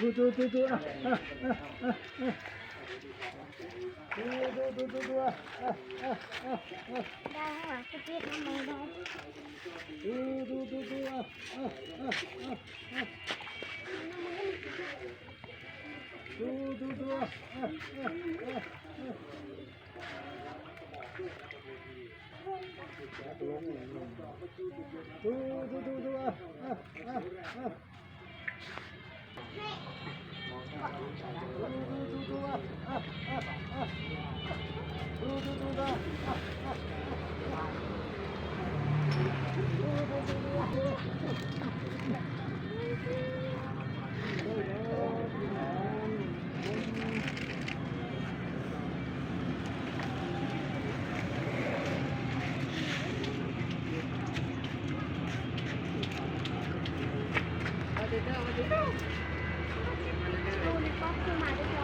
ดูดูดูดูอะอะอะอะอะดูดูดูดูดูอะอะอะอะ อะ ในป๊อกคือมาด้วยเหร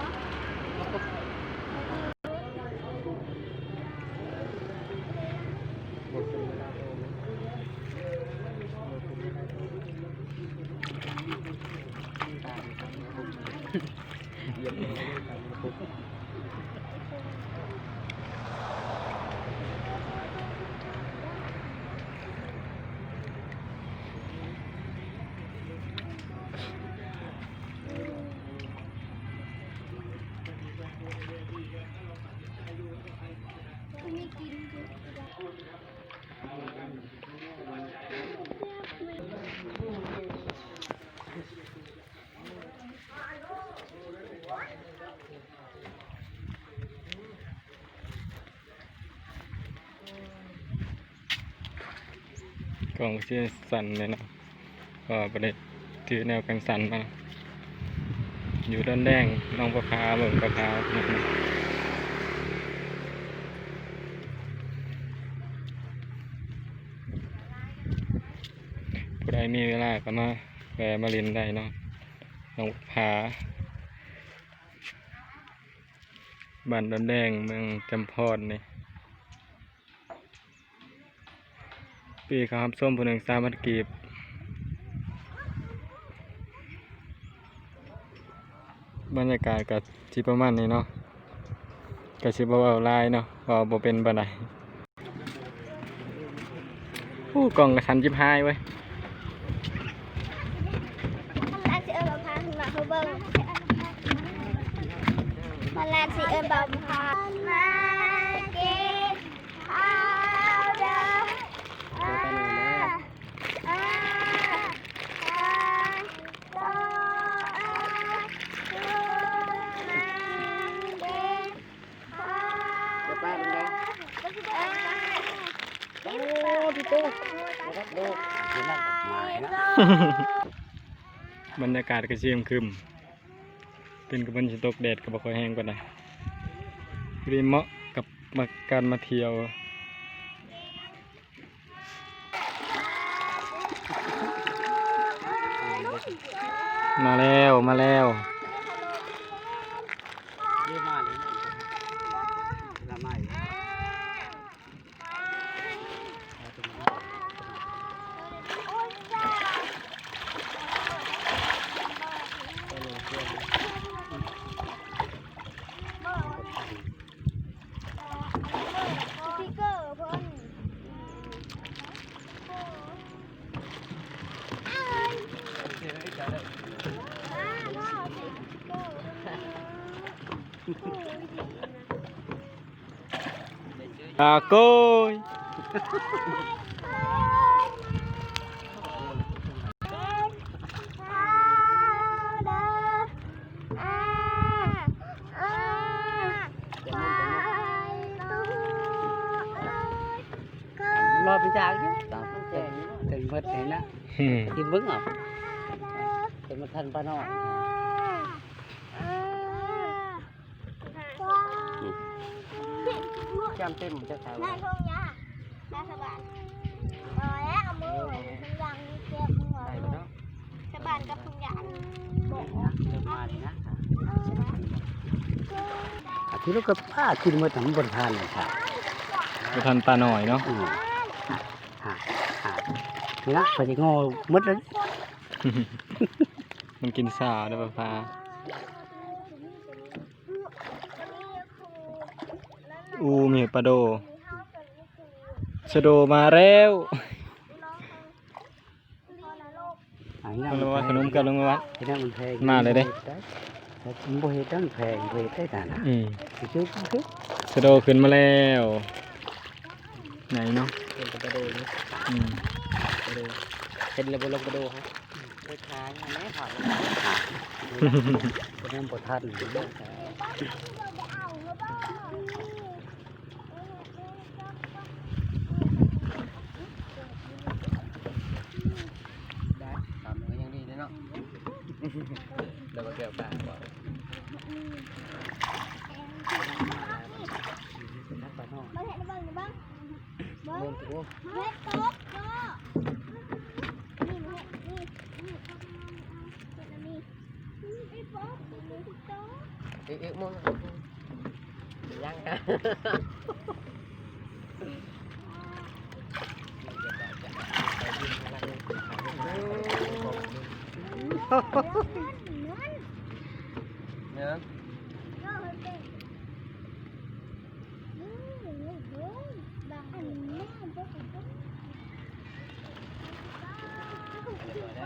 ล่องชื่อสั่นเลยนะก็ประเด็ถือแนวกันสั่นมาอยู่ด้านแดงน้องประพาเบิ่งประพาผู้ใดมีเวลาก็มาแวะมาเลินได้เนาะน้องประพาบ้านดอนแดงเมืองจำพอดนี่ ปีครับส้มผู้หนึ่งสามพันกีบบรรยากาศกับชิประมาณนี้เนาะกับชิบเบาลายเนาะก็บ่เป็นบันไดผู้กล่องกระชันจิบหายเว้ย มันลานสิเอิญบาพาขึ้นมาเขาเบิ้งมันลานสิเอิญบาพามาเก็บข้าวเด้ออ่าอ่าอ่าโตอ่าชูมาเก็บข้าวเด้ออ่า โอ้พี่โต้นะครับดูเห็นแล้วหมายนะ บรรยากาศก็เชียมคึมเป็นกับมันจะตกแดดกับค่อยแห้งกว่านใดรีเหมาะกับมาการมาเที่ยวมาแล้ว มาแล้ว เยอะมากเลยละไม่ สติ๊กเกอ ร์เพิ่นอ้ายอ้าวว้าวสติ๊กเกอร์เพิ่นโอ้ยดีนะอาโก้ยรอพี่จากอยู่ตามแจ้งถึงเมื่อไหร่นะอืมกินบึ้งอะถึงมาทันป้าน้องจำเต็มจะขายนายทงยานาสบานรอแล้วเอามือไว้ทุกอย่างเก็บมือใช่ไว้แล้วสบานกับทุกอย่างบอกเริ่มมาเลยนะที่ลูกกับป้ากินมาทั้งบนทานเลยค่ะบ่ทันปลาหน่อยเนาะ อืมฮะฮะฮะนี่นะพอจะโง่หมดเลยมันกินสาวได้ปะพาอูมีปลาโดชะโดมาแล้วอันขนี้นมขนมกับลงมาวัดที่นั่นมันแพงมาเลยเด้แต่มันบ่เฮ็ดมันแพงบ่เฮ็ดได้แต่นะอืมสิซื้อก็ซื้อชะโดขึ้นมาแล้ว ไหนเนาะ เป็นกระโดดนี่อืมกระโดดเป็นระบบลงกระโดดครับไปขายอันนี้ผ่านเป็นน้ำบ่ทันเด้อได้ทำก็ยังดีเลยเนาะเดี๋ยวมาเกี่ยวกันว่านักปลาน้อง มาเห็นบ้างบ้าง เบิ่งตัวเฮ็ดโต๊ะก็นี่เฮ็ดนี่นี่ข้าวมันนี่ไอ้โต๊ะนี่โต๊ะ เอ๊ะเอ๊ะมึงยังกัน เนื้อ ก็เฮ็ดเป็นนี่นี่เด้อบางอันนี้มันจะเป็นคน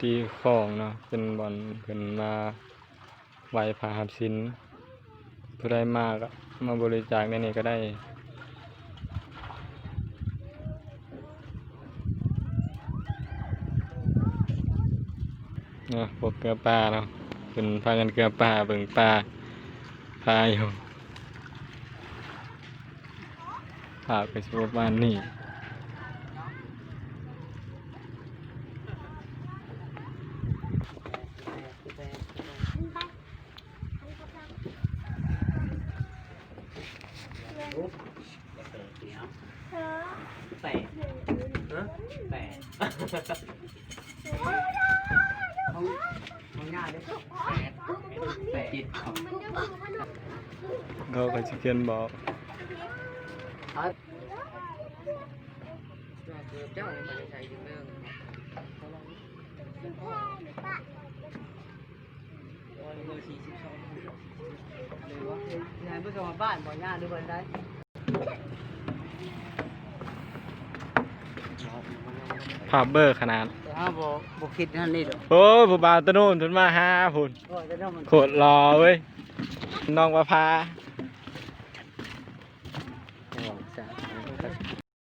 ตีของเนาะเป็นบอลเพิ่นมาไหวผาหับสินผู้ใดมากมาบริจาคในนี้ก็ได้เนาะพวกเกลือปลาเนาะเป็นพากันเกลือปลาเบิ่งปลาปลาอยู่ภาพก็สิประมาณนี้ เขาก็สิเขียนบอกเจ้ามันใช้เรื่อง วันเบอร์สี่สิบสองเลยวะยายผู้ชมบ้านบ่อย่าดูบันไดภาพเบอร์ขนาด แต่ห้าบ่บ่คิดนั่นนี่ดอกโอ้ยผู้บ่าวตะโน่นจนมาหาพุ่นก็จะต้องมันโคตรรอเว้ยน้องประพา